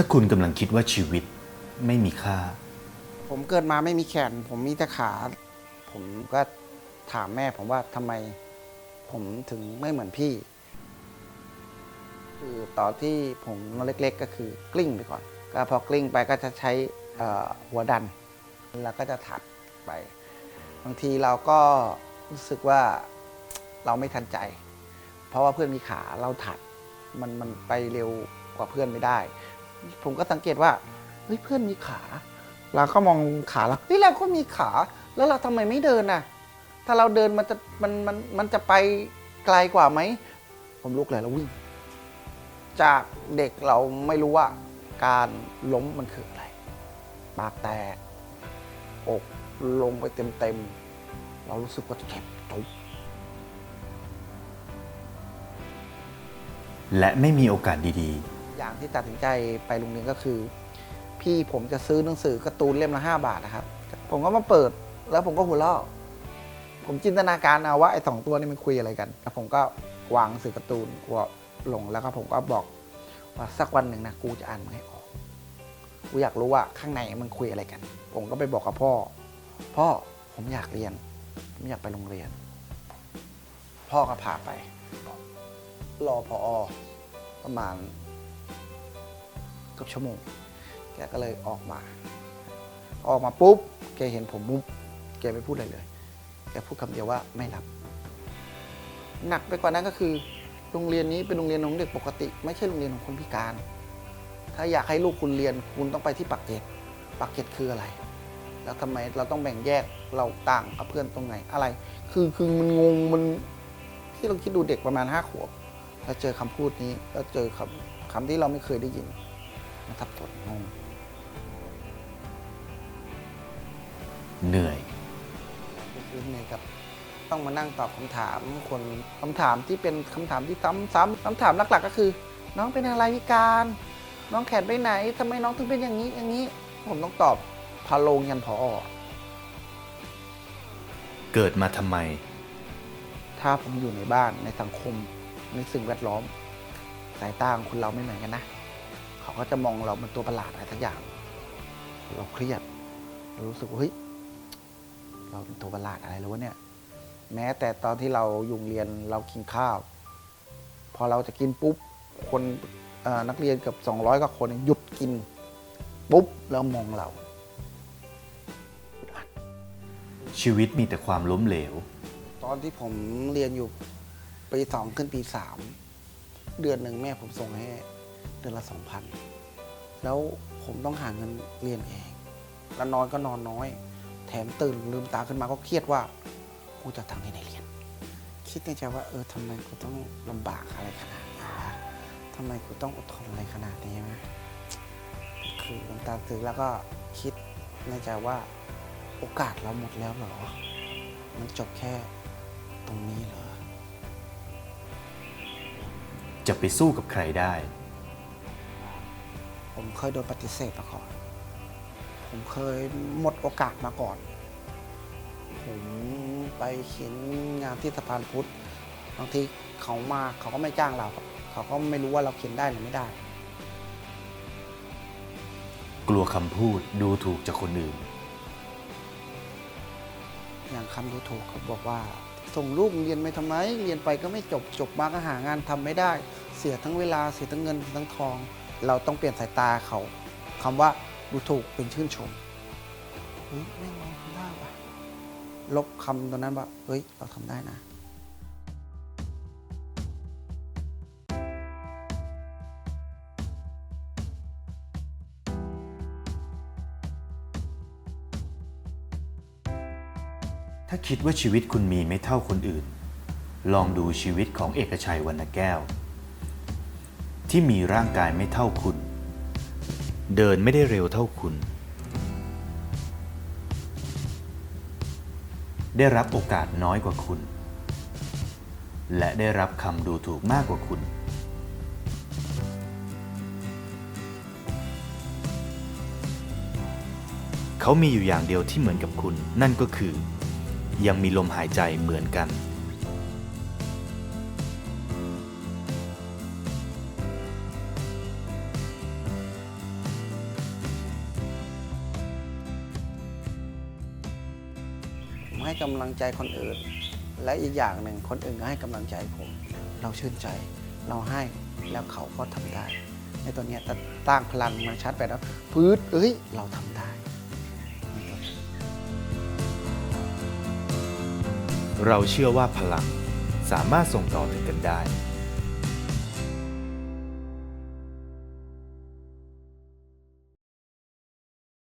ถ้าคุณกำลังคิดว่าชีวิตไม่มีค่า ผมเกิดมาไม่มีแขน ผมมีแต่ขา ผมก็ถามแม่ผมว่าทำไมผมถึงไม่เหมือนพี่ คือตอนที่ผมเล็กๆก็คือกลิ้งไปก่อน ก็พอกลิ้งไปก็จะใช้หัวดัน แล้วก็จะถัดไป บางทีเราก็รู้สึกว่าเราไม่ทันใจ เพราะว่าเพื่อนมีขาเราถัดมันมันไปเร็วกว่าเพื่อนไม่ได้ ผมก็สังเกตว่าเฮ้ยเพื่อนมีขาเราก็มองขาเราเฮ้ยเราก็มีขา แล้วเราทำไมไม่เดินน่ะ ถ้าเราเดินมันจะมันมันมันจะไปไกลกว่าไหม ผมลุกเลยแล้ววิ่ง จากเด็กเราไม่รู้ว่า การล้มมันคืออะไร ปากแตก อกลงไปเต็มๆเรารู้สึกว่าเจ็บทุบและไม่มีโอกาสดี อย่างที่ตัดสินใจไปโรงเรียนก็คือ พี่ผมจะซื้อหนังสือการ์ตูนเล่มละห้าบาทนะครับ ผมก็มาเปิดแล้วผมก็หัวเราะผมจินตนาการเอาว่าไอ้สองตัวนี้มันคุยอะไรกันแล้วผมก็วางสือการ์ตูนวาลงแล้วก็ผมก็บอกว่าสักวันหนึ่งนะกูจะอ่านมันให้ออก กูอยากรู้ว่าข้างในมันคุยอะไรกัน ผมก็ไปบอกกับพ่อ พ่อผมอยากเรียน ผมอยากไปโรงเรียน พ่อก็พาไป รอพอประมาณ เกือบชั่วโมง แกก็เลยออกมา ออกมาปุ๊บ แกเห็นผมปุ๊บแกไม่พูดอะไรเลย แกพูดคำเดียวว่าไม่รับ หนักไปกว่านั้นก็คือ โรงเรียนนี้เป็นโรงเรียนของเด็กปกติ ไม่ใช่โรงเรียนของคนพิการ ถ้าอยากให้ลูกคุณเรียนคุณต้องไปที่ปักเกร็ดปักเกร็ดคืออะไร แล้วทำไมเราต้องแบ่งแยกเราต่างกับเพื่อนตรงไหนอะไร คือคือมันงงมันที่เราคิดดูเด็กประมาณห้าขวบแล้วเจอคำพูดนี้แล้วเจอคำคำที่เราไม่เคยได้ยิน มันสับสนงงๆเหนื่อยคือเหนื่อยกับต้องมานั่งตอบคำถามคนคำถามที่เป็นคำถามที่ซ้ำซ้ำคำถามหลัก ๆ ก็คือ น้องเป็นอะไรพิการ น้องแขนไปไหนทำไมน้องถึงเป็นอย่างนี้อย่างนี้ ผมต้องตอบพาโลงยันพอเกิดมาทำไม ถ้าผมอยู่ในบ้านในสังคมในสิ่งแวดล้อม สายตาของคนเราไม่เหมือนกันนะ เขาก็จะมองเราเป็นตัวประหลาดอะไรทักอย่าง เราเครียดเรารู้สึกว่าเฮ้ยเราเป็นตัวประหลาดอะไรแล้ววะเนี่ย แม้แต่ตอนที่เราอยู่โรงเรียนเรากินข้าว พอเราจะกินปุ๊บคนเอ่อนักเรียนเกือบ200กว่าคนหยุดกินปุ๊บแล้วมองเราชีวิตมีแต่ความล้มเหลว ตอนที่ผมเรียนอยู่ปีสองขึ้นปีสามเดือนหนึ่งแม่ผมส่งให้ เดือนละสองพันแล้วผมต้องหาเงินเรียนเอง แล้วนอนก็นอนน้อย แถมตื่นลืมตาขึ้นมาก็เครียดว่ากูจะทำที่ไหนเรียน คิดในใจว่าเออทำไมกูต้องลำบากอะไรขนาดนี้วะทำไมกูต้องอดทนอะไรขนาดนี้วะคือลืมตาตื่นแล้วก็คิดในใจว่าโอกาสเราหมดแล้วเหรอ มันจบแค่ตรงนี้เหรอ จะไปสู้กับใครได้ ผมเคยโดนปฏิเสธมาก่อน ผมเคยหมดโอกาสมาก่อน ผมไปเขียนงานที่สะพานพุทธ บางทีเขามาเขาก็ไม่จ้างเรา เขาก็ไม่รู้ว่าเราเขียนได้หรือไม่ได้ กลัวคำพูดดูถูกจากคนอื่น อย่างคำดูถูกเขาบอกว่า ส่งลูกเรียนไปทำไม เรียนไปก็ไม่จบ จบมาก็หางานทำไม่ได้ เสียทั้งเวลา เสียทั้งเงินเสียทั้งทอง เราต้องเปลี่ยนสายตาเขาคำว่าดูถูกเป็นชื่นชมเฮ้ยแม่งเราทำได้ว่ะลบคำตรงนั้นว่าเฮ้ย เราทำได้นะถ้าคิดว่าชีวิตคุณมีไม่เท่าคนอื่น ลองดูชีวิตของเอกชัยวรรณแก้ว ที่มีร่างกายไม่เท่าคุณ เดินไม่ได้เร็วเท่าคุณ ได้รับโอกาสน้อยกว่าคุณ และได้รับคำดูถูกมากกว่าคุณ เขามีอยู่อย่างเดียวที่เหมือนกับคุณ นั่นก็คือ ยังมีลมหายใจเหมือนกัน ให้กำลังใจคนอื่น และอีกอย่างหนึ่งคนอื่นก็ให้กำลังใจผม เราชื่นใจ เราให้แล้วเขาก็ทำได้ ในตัวเนี้ยต,ตั้งพลังมาชัดไปแล้วพืดเอ้ย เราทำได้เราเชื่อว่าพลังสามารถส่งต่อถึงกันได้